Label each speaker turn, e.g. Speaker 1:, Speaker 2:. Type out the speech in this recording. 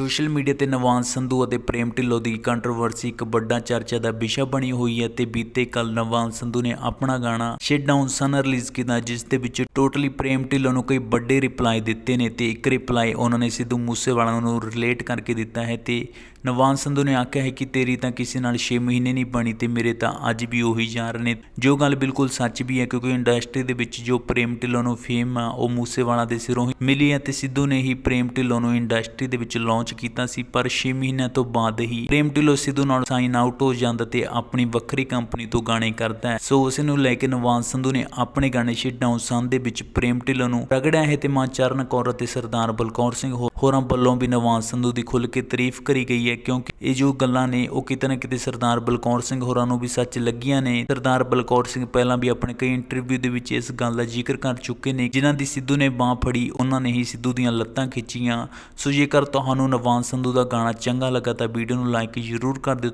Speaker 1: Social media ਤੇ ਨਵਾਜ਼ ਸੰਧੂ ਅਤੇ ਪ੍ਰੇਮ ਢਿੱਲੋਂ ਦੀ controversy ਇੱਕ ਵੱਡਾ ਚਰਚਾ ਦਾ ਵਿਸ਼ਾ ਬਣੀ ਹੋਈ ਹੈ ਤੇ ਬੀਤੇ ਕੱਲ ਨਵਾਜ਼ ਸੰਧੂ ਨੇ ਆਪਣਾ ਗਾਣਾ ਸ਼ਿਟ ਡਾਊਨ ਸਨ ਰਿਲੀਜ਼ ਕੀਤਾ, ਜਿਸ ਦੇ ਵਿੱਚ ਟੋਟਲੀ ਪ੍ਰੇਮ ਢਿੱਲੋਂ ਨੂੰ ਕਈ ਵੱਡੇ ਰਿਪਲਾਈ ਦਿੱਤੇ ਨੇ ਤੇ ਇੱਕ ਰਿਪਲਾਈ ਉਹਨਾਂ ਨੇ ਸਿੱਧੂ ਮੂਸੇਵਾਲਾ ਨੂੰ ਰਿਲੇਟ ਕਰਕੇ ਦਿੱਤਾ ਹੈ ਤੇ ਨਵਾਜ਼ ਸੰਧੂ ਨੇ ਆਖਿਆ ਹੈ ਕਿ ਤੇਰੀ ਤਾਂ ਕਿਸੇ ਨਾਲ 6 ਮਹੀਨੇ ਨਹੀਂ ਬਣੀ ਤੇ ਮੇਰੇ ਤਾਂ ਅੱਜ ਵੀ ਉਹੀ ਯਾਰ ਨੇ। ਜੋ ਗੱਲ ਬਿਲਕੁਲ ਸੱਚ ਵੀ ਹੈ ਕਿਉਂਕਿ ਇੰਡਸਟਰੀ ਦੇ ਵਿੱਚ ਜੋ ਪ੍ਰੇਮ ਢਿੱਲੋਂ ਨੂੰ ਫੇਮ ਆ, ਉਹ ਮੂਸੇਵਾਲਾ ਦੇ ਸਿਰੋਂ ਹੀ ਮਿਲੀ ਹੈ ਤੇ ਸਿੱਧੂ ਨੇ ਹੀ ਪ੍ਰੇਮ ਢਿੱਲੋਂ ਨੂੰ ਇੰਡਸਟਰੀ ਦੇ ਵਿੱਚ ਲਾਂਚ ਕੀਤਾ ਸੀ, ਪਰ 6 ਮਹੀਨਿਆਂ ਤੋਂ ਬਾਅਦ ਹੀ ਪ੍ਰੇਮ ਢਿੱਲੋਂ ਸਿੱਧੂ ਨਾਲ ਸਾਈਨ ਆਊਟ ਹੋ ਜਾਂਦਾ ਤੇ ਆਪਣੀ ਵੱਖਰੀ ਕੰਪਨੀ ਤੋਂ ਗਾਣੇ ਕਰਦਾ ਹੈ। ਸੋ ਉਸ ਨੂੰ ਲੈ ਕੇ ਨਵਾਜ਼ ਸੰਧੂ ਨੇ ਆਪਣੇ ਗਾਣੇ ਸ਼ਿਟ ਡਾਊਨ ਸਨ ਦੇ ਵਿੱਚ ਪ੍ਰੇਮ ਢਿੱਲੋਂ ਨੂੰ ਰਗੜਿਆ ਹੈ ਤੇ ਮਾਂ ਚਰਨ ਕੌਰ ਅਤੇ ਸਰਦਾਰ ਬਲਕੌਰ ਸਿੰਘ ਹੋਰਾਂ ਵੱਲੋਂ ਵੀ ਨਵਾਜ਼ ਸੰਧੂ ਦੀ ਖੁੱਲ ਕੇ ਤਾਰੀਫ ਕਰੀ ਗਈ ਹੈ ਕਿਉਂਕਿ ਇਹ ਜੋ ਗੱਲਾਂ ਨੇ, ਉਹ ਕਿਤੇ ਨਾ ਕਿਤੇ ਸਰਦਾਰ ਬਲਕੌਰ ਸਿੰਘ ਹੋਰਾਂ ਨੂੰ ਵੀ ਸੱਚ ਲੱਗੀਆਂ ਨੇ। ਸਰਦਾਰ ਬਲਕੌਰ ਸਿੰਘ ਪਹਿਲਾਂ ਵੀ ਆਪਣੇ ਕਈ ਇੰਟਰਵਿਊ ਦੇ ਵਿੱਚ ਇਸ ਗੱਲ ਦਾ ਜ਼ਿਕਰ ਕਰ ਚੁੱਕੇ ਨੇ, ਜਿਨ੍ਹਾਂ ਦੀ ਸਿੱਧੂ ਨੇ ਬਾਹ ਫੜੀ, ਉਹਨਾਂ ਨੇ ਹੀ ਸਿੱਧੂ ਦੀਆਂ ਲੱਤਾਂ ਖਿੱਚੀਆਂ। ਸੋ ਜੇਕਰ ਤੁਹਾਨੂੰ ਨਵਾਂ ਸੰਧੂ ਦਾ ਗਾਣਾ ਚੰਗਾ ਲੱਗਾ ਤਾਂ ਵੀਡੀਓ ਨੂੰ ਲਾਈਕ ਜ਼ਰੂਰ ਕਰ ਦਿਓ।